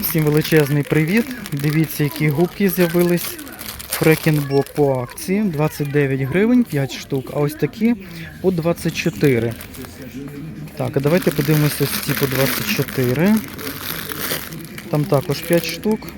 Всім величезний привіт. Дивіться, які губки з'явились. Фрекінбок по акції 29 гривень, 5 штук, а ось такі по 24. Так, а давайте подивимося ось ці по 24. Там також 5 штук.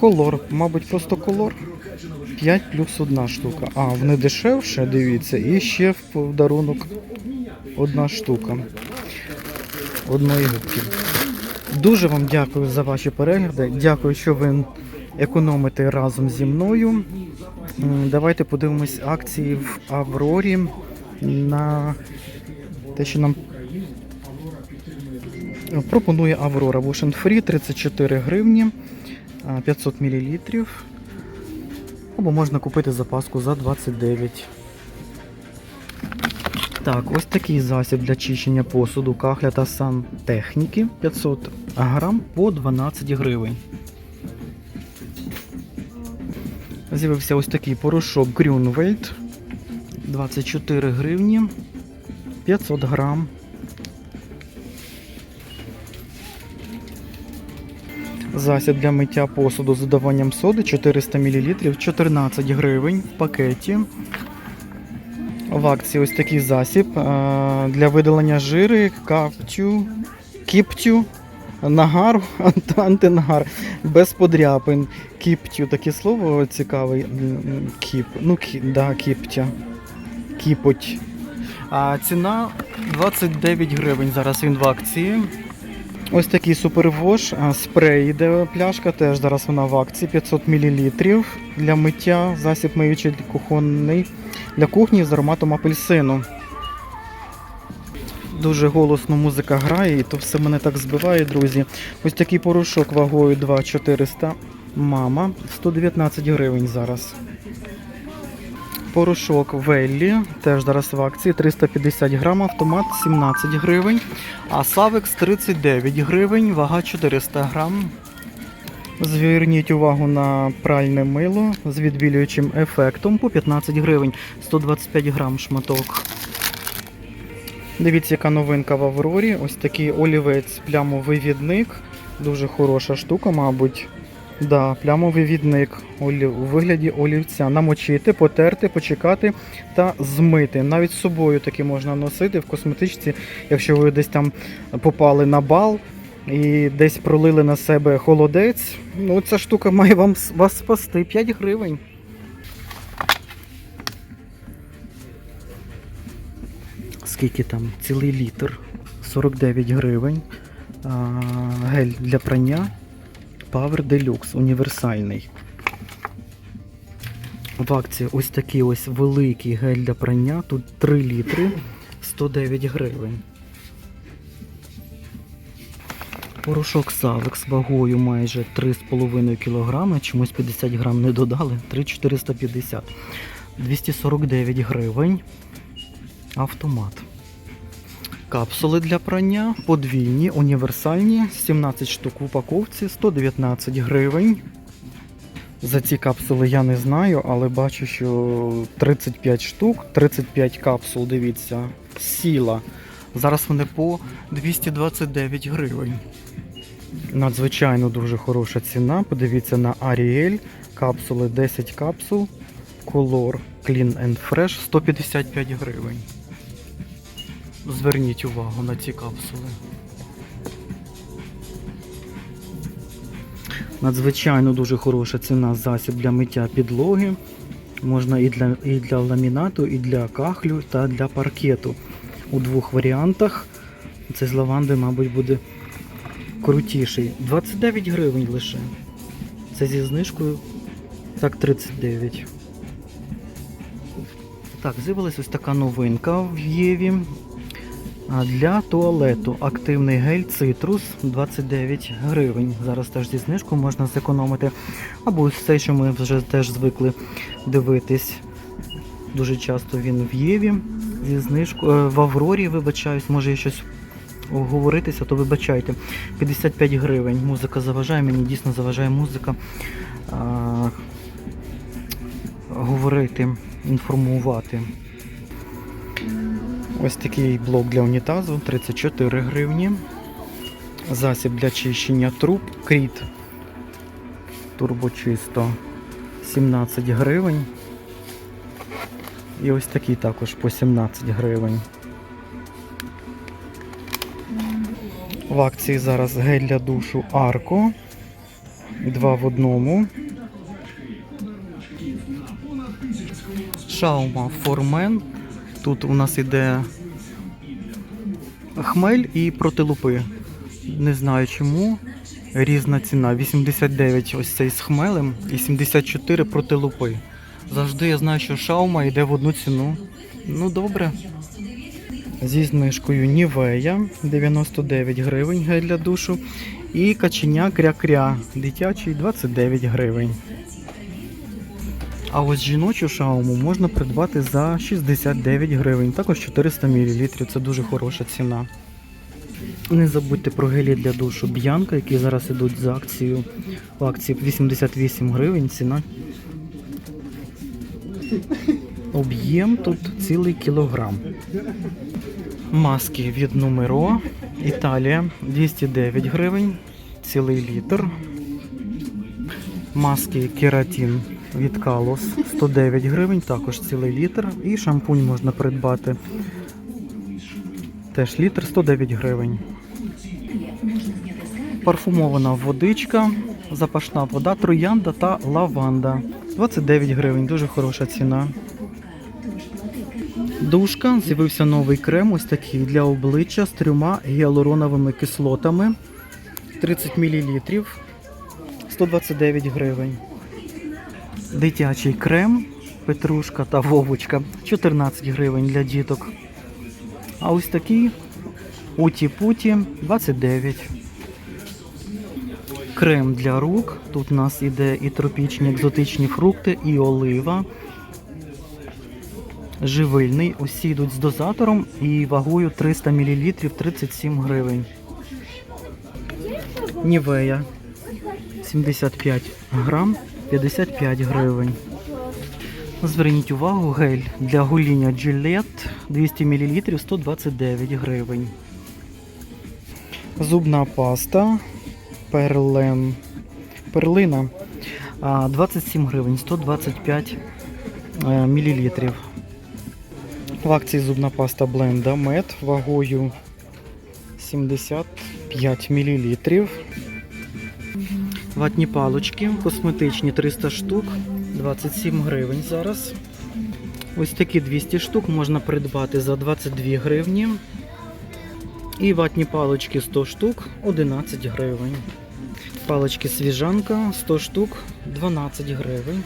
Колор, мабуть, просто колор. 5 плюс одна штука. А, вони дешевше, дивіться, і ще в подарунок одна штука. Одної губки. Дуже вам дякую за ваші перегляди. Дякую, що ви економите разом зі мною. Давайте подивимось акції в Аврорі на те, що нам пропонує Аврора Free 34 гривні, 500 мл. Або можна купити запаску за 29. Так, ось такий засіб для чищення посуду кахля та сантехніки 500 грам по 12 гривень. З'явився ось такий порошок Grünwald 24 гривні 500 грам. Засіб для миття посуду з додаванням соди 400 мл 14 гривень в пакеті. В акції ось такий засіб е, для видалення жири, каптю, кіптю, нагару, ант- антинагар, без подряпин. Кіптю, таке слово цікаве. Кіп, ну, кі, да, кіптя. Кіпоть. А ціна 29 гривень. Зараз він в акції. Ось такий супервош, спрей йде пляшка, теж зараз вона в акції 500 мл для миття, засіб миючий кухонний для кухні з ароматом апельсину. Дуже голосно музика грає, і то все мене так збиває, друзі. Ось такий порошок вагою 2400. Мама 119 гривень зараз. Порошок Веллі, теж зараз в акції 350 грам, автомат 17 гривень, а Савекс 39 гривень, вага 400 грам. Зверніть увагу на пральне мило з відбілюючим ефектом по 15 гривень, 125 грам шматок. Дивіться, яка новинка в Аврорі. Ось такий олівець плямовий відник. Дуже хороша штука, мабуть. Да, плямовий відник у вигляді олівця. Намочити, потерти, почекати та змити. Навіть з собою таки можна носити в косметичці, якщо ви десь там попали на бал і десь пролили на себе холодець. Ну, ця штука має вам вас спасти 5 гривень. Скільки там? Цілий літр. 49 гривень. А, гель для прання. Power Deluxe універсальний. В акції ось такий ось великий гель для прання. Тут 3 літри 109 гривень. Порошок Савекс вагою майже 3,5 кг, чомусь 50 грам не додали, 3,450. 249 гривень. Автомат. Капсули для прання подвійні, універсальні, 17 штук в упаковці, 119 гривень. За ці капсули я не знаю, але бачу, що 35 штук, 35 капсул, дивіться, сіла. Зараз вони по 229 гривень. Надзвичайно дуже хороша ціна. Подивіться на Ariel. Капсули 10 капсул. Color Clean and Fresh 155 гривень. Зверніть увагу на ці капсули. Надзвичайно дуже хороша ціна засіб для миття підлоги. Можна і для, і для ламінату, і для кахлю та для паркету. У двох варіантах. Це з лаванди, мабуть, буде крутіший. 29 гривень лише. Це зі знижкою. Так, 39. Так, з'явилась ось така новинка в Єві. Для туалету активний гель цитрус 29 гривень. Зараз теж зі знижкою можна зекономити. Або цей, що ми вже теж звикли дивитись. Дуже часто він в Єві зі знижкою. е, В Аврорі, вибачаюсь, може я щось оговоритися, то вибачайте. 55 гривень. Музика заважає, мені дійсно заважає музика. А, говорити, інформувати. Ось такий блок для унітазу 34 гривні. Засіб для чищення труб Кріт. Турбочисто 17 гривень. І ось такий також по 17 гривень. В акції зараз гель для душу Арко. Два в одному. Шаума Формен. Тут у нас іде хмель і протилупи. Не знаю чому. Різна ціна. 89 ось цей з хмелем і 74 проти лупи. Завжди я знаю, що шаума йде в одну ціну. Ну добре. Зі знижкою Нівея 99 гривень гель для душу. І каченя кря-кря дитячий 29 гривень. А ось жіночу шауму можна придбати за 69 гривень, також 400 мл. Це дуже хороша ціна. Не забудьте про гелі для душу Б'янка, які зараз ідуть за акцією. В акції 88 гривень ціна. Об'єм тут цілий кілограм. Маски від Numero Італія 209 гривень, цілий літр. Маски Кератін від Калос 109 гривень, також цілий літр. І шампунь можна придбати. Теж літр 109 гривень. Парфумована водичка, запашна вода, троянда та лаванда. 29 гривень, дуже хороша ціна. Душка, з'явився новий крем, ось такий для обличчя з трьома гіалуроновими кислотами. 30 мл. 129 гривень. Дитячий крем, петрушка та вовочка 14 гривень для діток. А ось такий уті-путі 29. Крем для рук. Тут у нас іде і тропічні екзотичні фрукти, і олива. Живильний. Усі йдуть з дозатором і вагою 300 мл 37 гривень. Нівея 75 грам 55 гривень. Зверніть увагу, гель для гуління Gillette 200 мл 129 гривень. Зубна паста Перлен. Перлина 27 гривень 125 е, мл. В акції зубна паста Бленда Мед вагою 75 мл. Ватні палочки, косметичні 300 штук, 27 гривень зараз. Ось такі 200 штук можна придбати за 22 гривні. І ватні палочки 100 штук 11 гривень. Палочки свіжанка 100 штук 12 гривень.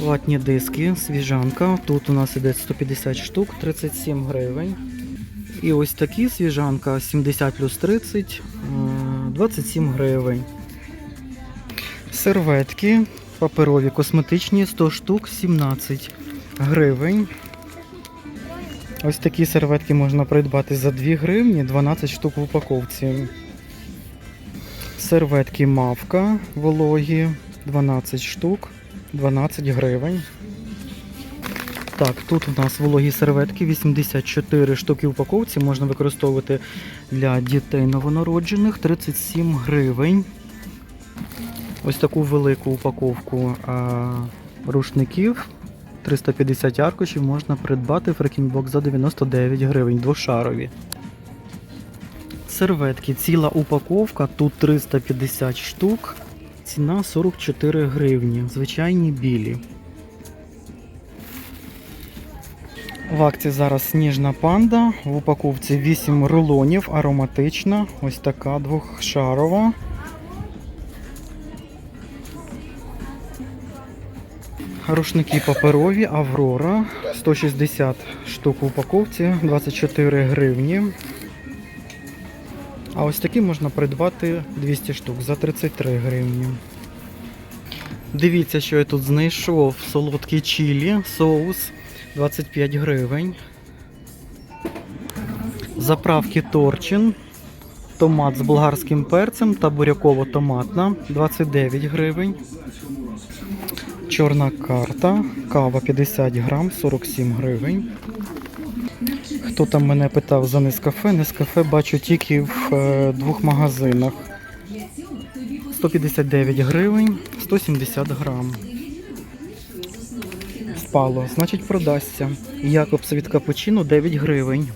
Ватні диски свіжанка. Тут у нас іде 150 штук 37 гривень. І ось такі свіжанка 70 плюс 30 е, 27 гривень. Серветки паперові косметичні 100 штук 17 гривень. Ось такі серветки можна придбати за 2 гривні, 12 штук в упаковці. Серветки мавка вологі 12 штук, 12 гривень. Так, тут у нас вологі серветки 84 штуки в упаковці. Можна використовувати для дітей новонароджених 37 гривень. Ось таку велику упаковку а, рушників. 350 аркушів можна придбати Фрекінбок за 99 гривень, двошарові. Серветки, ціла упаковка, тут 350 штук, ціна 44 гривні, звичайні білі. В акції зараз сніжна панда, в упаковці 8 рулонів, ароматична, ось така двохшарова. Рушники паперові Аврора 160 штук в упаковці, 24 гривні. А ось такі можна придбати 200 штук за 33 гривні. Дивіться, що я тут знайшов солодкий чилі, соус 25 гривень. Заправки Торчин, томат з болгарським перцем та буряково-томатна 29 гривень. Чорна карта, кава 50 грам, 47 гривень. Хто там мене питав за Нескафе? Нескафе бачу тільки в е, двох магазинах. 159 гривень, 170 грам. Впало, значить продасться. Якобс від капучино 9 гривень.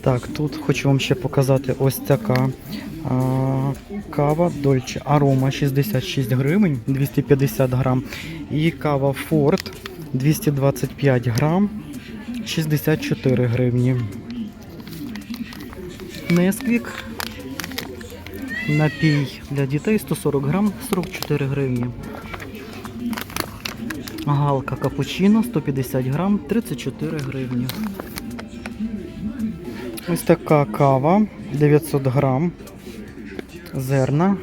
Так, тут хочу вам ще показати ось така кава Dolce Aroma 66 гривень, 250 грам. І кава Ford 225 грам, 64 гривні. Несквік. Напій для дітей 140 грам, 44 гривні. Галка капучино 150 грам, 34 гривні. Ось така кава 900 грам. Зерна.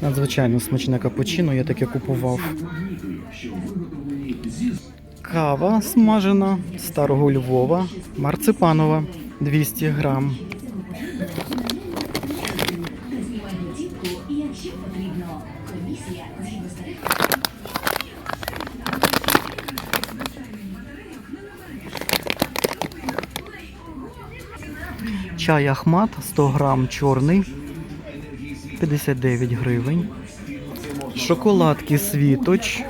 Надзвичайно смачне капучино, я таке купував. Кава смажена старого Львова, марципанова 200 грам. Чай Ахмат 100 грам чорний 59 гривень. Шоколадки світоч.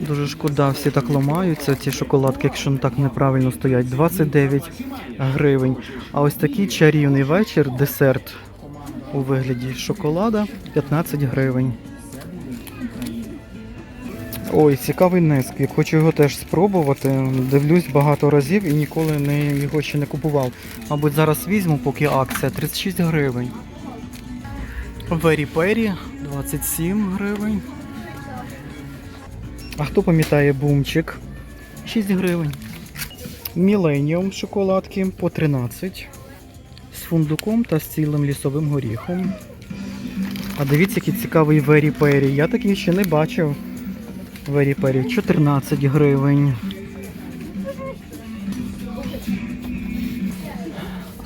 Дуже шкода, всі так ламаються. Ці шоколадки, якщо так неправильно стоять, 29 гривень. А ось такий чарівний вечір, десерт у вигляді шоколада 15 гривень. Ой, цікавий несквік. Хочу його теж спробувати. Дивлюсь багато разів і ніколи не, його ще не купував. Мабуть, зараз візьму, поки акція 36 гривень. Вері Пері 27 гривень. А хто пам'ятає бумчик? 6 гривень. Міленіум шоколадки по 13. З фундуком та з цілим лісовим горіхом. А дивіться, який цікавий Вері Пері. Я такий ще не бачив. Вері Пері 14 гривень.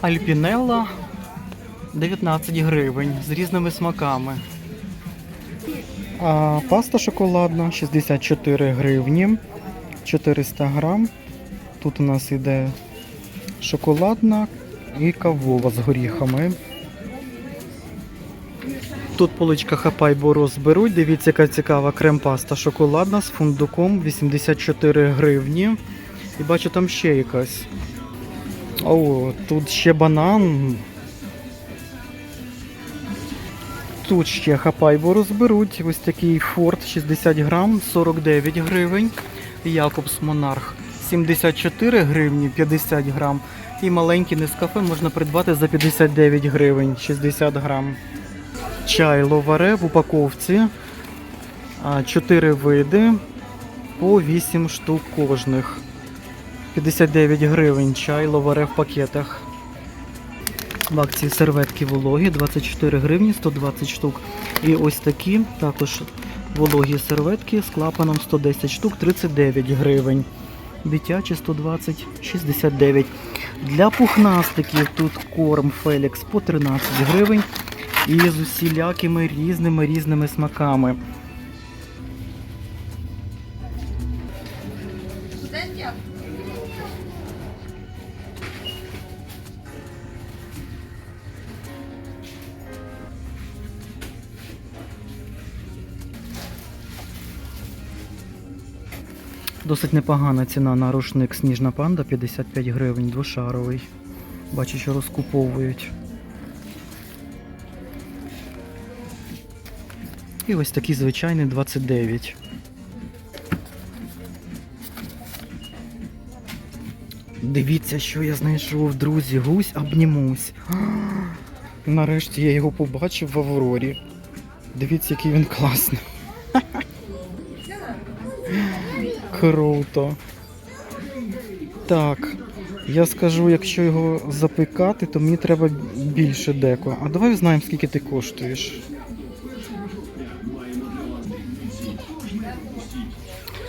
Альпінелла 19 гривень з різними смаками. А паста шоколадна 64 гривні 400 грам. Тут у нас іде шоколадна і кавова з горіхами. Тут поличка хапай бороз беруть. Дивіться, яка цікава крем-паста шоколадна з фундуком 84 гривні. І бачу там ще якась. О, тут ще банан. Тут ще хапайбу розберуть. Ось такий Форд 60 грам, 49 гривень. Якобс Монарх 74 гривні, 50 грам. І маленький Нескафе можна придбати за 59 гривень, 60 грам. Чай ловаре в упаковці. 4 види по 8 штук кожних. 59 гривень чай ловаре в пакетах. В акції серветки вологі 24 гривні 120 штук. І ось такі також вологі серветки з клапаном 110 штук 39 гривень. Дитячі 120 69. Для пухнастиків тут корм Фелікс по 13 гривень. І з усілякими різними різними смаками. Досить непогана ціна на рушник Сніжна панда 55 гривень, двошаровий. Бачу, що розкуповують. І ось такий звичайний 29. Дивіться, що я знайшов, друзі, гусь обнімусь. Нарешті я його побачив в Аврорі. Дивіться, який він класний. Круто. Так, я скажу, якщо його запекати, то мені треба більше деко. А давай знаємо, скільки ти коштуєш.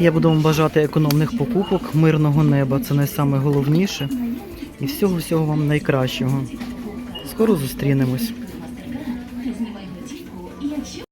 Я буду вам бажати економних покупок, мирного неба. Це найсаме головніше. І всього-всього вам найкращого. Скоро зустрінемось.